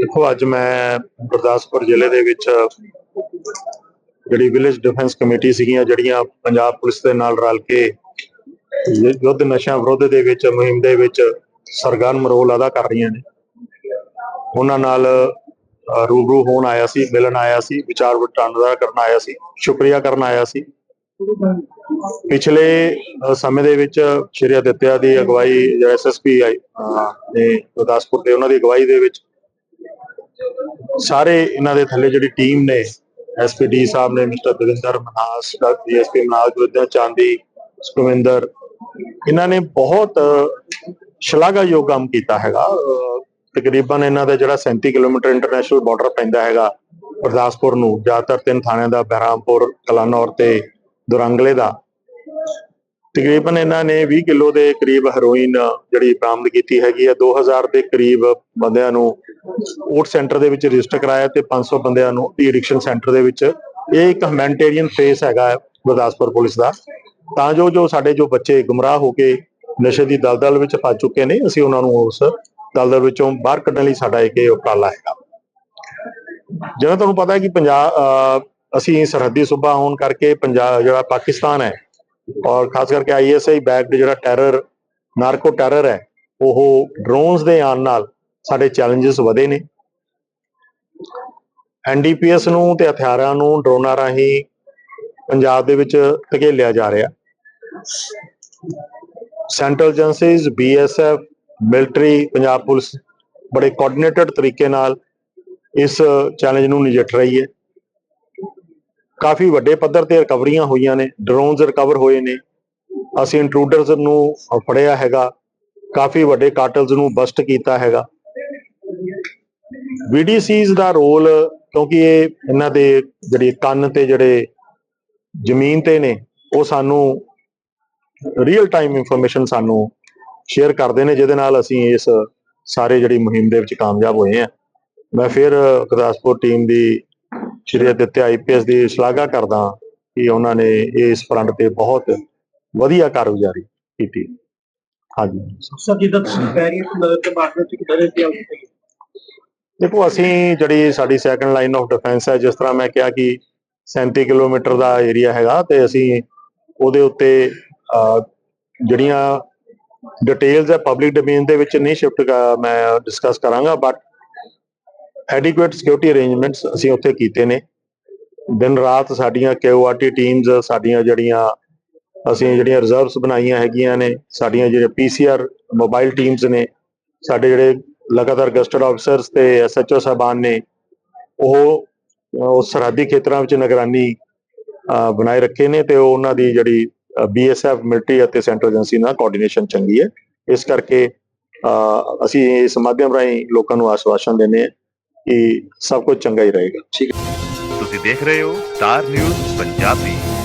ਦੇਖੋ, ਅੱਜ ਮੈਂ ਗੁਰਦਾਸਪੁਰ ਜ਼ਿਲ੍ਹੇ ਦੇ ਵਿੱਚ ਜਿਹੜੀ ਵਿਲੇਜ ਡਿਫੈਂਸ ਕਮੇਟੀ ਸੀਗੀਆਂ, ਜਿਹੜੀਆਂ ਪੰਜਾਬ ਪੁਲਿਸ ਦੇ ਨਾਲ ਰਲ ਕੇ ਯੁੱਧ ਨਸ਼ਾ ਵਿਰੋਧ ਦੇ ਵਿੱਚ, ਮੁਹਿੰਮ ਦੇ ਵਿੱਚ ਸਰਗਰਮ ਰੋਲ ਅਦਾ ਕਰ ਰਹੀਆਂ ਨੇ। ਉਹਨਾਂ ਨਾਲ ਰੂਬਰੂ ਹੋਣ ਆਇਆ ਸੀ, ਮਿਲਣ ਆਇਆ ਸੀ, ਵਿਚਾਰ ਵਟਾਂਦਰਾ ਕਰਨ ਆਇਆ ਸੀ, ਸ਼ੁਕਰੀਆ ਕਰਨ ਆਇਆ ਸੀ। ਪਿਛਲੇ ਸਮੇਂ ਦੇ ਵਿੱਚ ਸ਼੍ਰੀ ਅਦਿੱਤਿਆ ਦੀ ਅਗਵਾਈ ਐਸਐਸਪੀ ਆਈ ਨੇ ਗੁਰਦਾਸਪੁਰ ਦੇ, ਉਹਨਾਂ ਦੀ ਅਗਵਾਈ ਦੇ ਵਿੱਚ ਸਾਰੇ ਇਹਨਾਂ ਦੇ ਥੱਲੇ ਜਿਹੜੀ ਟੀਮ ਨੇ ਐਸਪੀਡੀ ਸਾਹਿਬ ਨੇ, ਮਿਸਟਰ ਦਵਿੰਦਰ ਮਨਾਸ ਡੀਐਸਪੀ ਮਨਾਸ ਵਿਦਿਆ ਚਾਂਦੀ, ਸੁਖਵਿੰਦਰ, ਇਹਨਾਂ ਨੇ ਬਹੁਤ ਸ਼ਲਾਘਾਯੋਗ ਕੰਮ ਕੀਤਾ ਹੈਗਾ। ਅਹ ਤਕਰੀਬਨ ਇਹਨਾਂ ਦਾ ਜਿਹੜਾ 37 ਕਿਲੋਮੀਟਰ ਇੰਟਰਨੈਸ਼ਨਲ ਬਾਰਡਰ ਪੈਂਦਾ ਹੈਗਾ, ਗੁਰਦਾਸਪੁਰ ਨੂੰ, ਜ਼ਿਆਦਾਤਰ ਤਿੰਨ ਥਾਣਿਆਂ ਦਾ, ਬਹਿਰਾਮਪੁਰ, ਕਲਾਨੌਰ ਤੇ ਦੁਰੰਗਲੇ ਦਾ। ਤਕਰੀਬਨ ਇਹਨਾਂ ਨੇ 20 ਕਿਲੋ ਦੇ ਕਰੀਬ ਹੈਰੋਇਨ ਜਿਹੜੀ ਬਰਾਮਦ ਕੀਤੀ ਹੈਗੀ ਹੈ। 2000 ਦੇ ਕਰੀਬ ਬੰਦਿਆਂ ਨੂੰ ਓਟ ਸੈਂਟਰ ਦੇ ਵਿੱਚ ਰਜਿਸਟਰ ਕਰਾਇਆ ਤੇ 500 ਬੰਦਿਆਂ ਨੂੰ ਡੀ ਐਡਿਕਸ਼ਨ ਸੈਂਟਰ ਦੇ ਵਿੱਚ। ਇਹ ਇੱਕ ਹਮੈਂਟੇਰੀਅਨ ਫੇਸ ਹੈਗਾ ਗੁਰਦਾਸਪੁਰ ਪੁਲਿਸ ਦਾ। ਤਾਂ ਜੋ ਜੋ ਸਾਡੇ ਜੋ ਬੱਚੇ ਗੁੰਮਰਾਹ ਹੋ ਕੇ ਨਸ਼ੇ ਦੀ ਦਲਦਲ ਵਿੱਚ ਫਸ ਚੁੱਕੇ ਨੇ, ਅਸੀਂ ਉਹਨਾਂ ਨੂੰ ਉਸ ਦਲਦਲ ਵਿੱਚੋਂ ਬਾਹਰ ਕੱਢਣ ਲਈ ਸਾਡਾ ਇੱਕ ਇਹ ਉਪਰਾਲਾ ਹੈਗਾ। ਜਿਵੇਂ ਤੁਹਾਨੂੰ ਪਤਾ ਹੈ ਕਿ ਪੰਜਾਬ ਅਸੀਂ ਸਰਹੱਦੀ ਸੂਬਾ ਹੋਣ ਕਰਕੇ ਪੰਜਾਬ ਜਿਹੜਾ ਪਾਕਿਸਤਾਨ ਹੈ ਔਰ ਖਾਸ ਕਰਕੇ ਆਈਐਸਆਈ ਬੈਕਡ ਜਿਹੜਾ ਟੈਰਰ, ਨਾਰਕੋ ਟੈਰਰ ਹੈ, ਉਹ ਡਰੋਨਸ ਦੇ ਆਉਣ ਨਾਲ ਸਾਡੇ ਚੈਲੰਜਸ ਵਧੇ ਨੇ। ਐਨਡੀਪੀਐਸ ਨੂੰ ਤੇ ਹਥਿਆਰਾਂ ਨੂੰ ਡਰੋਨਾਂ ਰਾਹੀਂ ਪੰਜਾਬ ਦੇ ਵਿੱਚ ਧਕੇਲਿਆ ਜਾ ਰਿਹਾ। Central agencies BSF military, Punjab police ਬੜੇ ਕੋਆਰਡੀਨੇਟਡ ਤਰੀਕੇ ਨਾਲ ਇਸ ਚੈਲੰਜ ਨੂੰ ਨਜਿੱਠ ਰਹੀ ਹੈ। ਕਾਫੀ ਵੱਡੇ ਪੱਧਰ ਤੇ ਰਿਕਵਰੀਆਂ ਹੋਈਆਂ ਨੇ ਡਰੋਨਸ ਰਿਕਵਰ ਹੋਏ ਨੇ। ਅਸੀਂ ਇੰਟਰੂਡਰਸ ਨੂੰ ਫੜਿਆ ਹੈਗਾ, ਕਾਫੀ ਵੱਡੇ ਕਾਟਲਸ ਨੂੰ ਬਸਟ ਕੀਤਾ ਹੈਗਾ। ਵੀਡੀਸੀਜ਼ ਦਾ ਰੋਲ ਕਿਉਂਕਿ ਇਹ ਇਹਨਾਂ ਦੇ ਜਿਹੜੇ ਕੰਨ ਤੇ ਜਿਹੜੇ ਜ਼ਮੀਨ ਤੇ ਨੇ, ਉਹ ਸਾਨੂੰ ਰੀਅਲ ਟਾਈਮ ਇਨਫੋਰਮੇਸ਼ਨ ਸਾਨੂੰ ਸ਼ੇਅਰ ਕਰਦੇ ਨੇ, ਜਿਹਦੇ ਨਾਲ ਅਸੀਂ ਇਸ ਸਾਰੇ ਜਿਹੜੀ ਮੁਹਿੰਮ ਦੇ ਵਿੱਚ ਕਾਮਯਾਬ ਹੋਏ ਆ ਮੈਂ ਫਿਰ ਗੁਰਦਾਸਪੁਰ ਟੀਮ ਦੀ ਸ਼੍ਰੀ ਅਦਿੱਤਿਆ ਆਈਪੀਐਸ ਦੀ ਸ਼ਲਾਘਾ ਕਰਦਾ ਕਿ ਉਹਨਾਂ ਨੇ ਇਸ ਫਰੰਟ ਤੇ ਬਹੁਤ ਵਧੀਆ ਕਾਰਗੁਜ਼ਾਰੀ ਕੀਤੀ। ਹਾਂਜੀ। ਸਰ ਜਿੱਦਾਂ ਤੁਸੀਂ ਕਹਿ ਰਹੇ ਹੋ ਕਿਦਾਂ ਦੇ ਦੇਖੋ ਅਸੀਂ ਜਿਹੜੀ ਸਾਡੀ ਸੈਕੰਡ ਲਾਈਨ ਆਫ ਡਿਫੈਂਸ ਹੈ ਜਿਸ ਤਰ੍ਹਾਂ ਮੈਂ ਕਿਹਾ ਕਿ 37 ਕਿਲੋਮੀਟਰ ਦਾ ਏਰੀਆ ਹੈਗਾ ਤੇ ਅਸੀਂ ਉਹਦੇ ਉੱਤੇ ਜਿਹੜੀਆਂ ਡਿਟੇਲਸ ਹੈ ਪਬਲਿਕ ਡੋਮੇਨ ਦੇ ਵਿੱਚ ਨਹੀਂ ਸ਼ਿਫਟ ਮੈਂ ਡਿਸਕਸ ਕਰਾਂਗਾ ਬਟ ਐਡਿਕੁਏਟ ਸਿਕਿਉਰਿਟੀ ਅਰੇਂਜਮੈਂਟਸ ਅਸੀਂ ਉੱਥੇ ਕੀਤੇ ਨੇ। ਦਿਨ ਰਾਤ ਸਾਡੀਆਂ ਕਿਊਆਰਟੀ ਟੀਮਸ ਸਾਡੀਆਂ ਜਿਹੜੀਆਂ ਅਸੀਂ ਜਿਹੜੀਆਂ ਰਿਜ਼ਰਵਸ ਬਣਾਈਆਂ ਹੈਗੀਆਂ ਨੇ, ਸਾਡੀਆਂ ਜਿਹੜੇ ਪੀਸੀਆਰ ਮੋਬਾਈਲ ਟੀਮਸ ਨੇ, ਸਾਡੇ ਜਿਹੜੇ ਲਗਾਤਾਰ ਗਸਟਡ ਆਫੀਸਰਸ ਤੇ ਐਸਐਚਓ ਸਾਹਿਬਾਨ ਨੇ, ਉਹ ਉਸ ਸਰਹੱਦੀ ਖੇਤਰਾਂ ਵਿੱਚ ਨਿਗਰਾਨੀ ਬਣਾਏ ਰੱਖੇ ਨੇ ਤੇ ਉਹਨਾਂ ਦੀ ਜਿਹੜੀ ਬੀਐਸਐਫ ਮਿਲਟਰੀ ਅਤੇ ਸੈਂਟਰਲ ਏਜੰਸੀ ਨਾਲ ਕੋਆਰਡੀਨੇਸ਼ਨ ਚੰਗੀ ਹੈ। ਇਸ ਕਰਕੇ ਅਸੀਂ ਇਸ ਮਾਧਿਅਮ ਰਾਹੀਂ ਲੋਕਾਂ ਨੂੰ ਆਸ਼ਵਾਸਨ ਦਿੰਦੇ ਹਾਂ। ਕਿ ਸਭ ਕੁਝ ਚੰਗਾ ਹੀ ਰਹੇਗਾ। ਠੀਕ ਹੈ। ਤੁਸੀਂ ਦੇਖ ਰਹੇ ਹੋ ਸਟਾਰ ਨਿਊਜ਼ ਪੰਜਾਬੀ।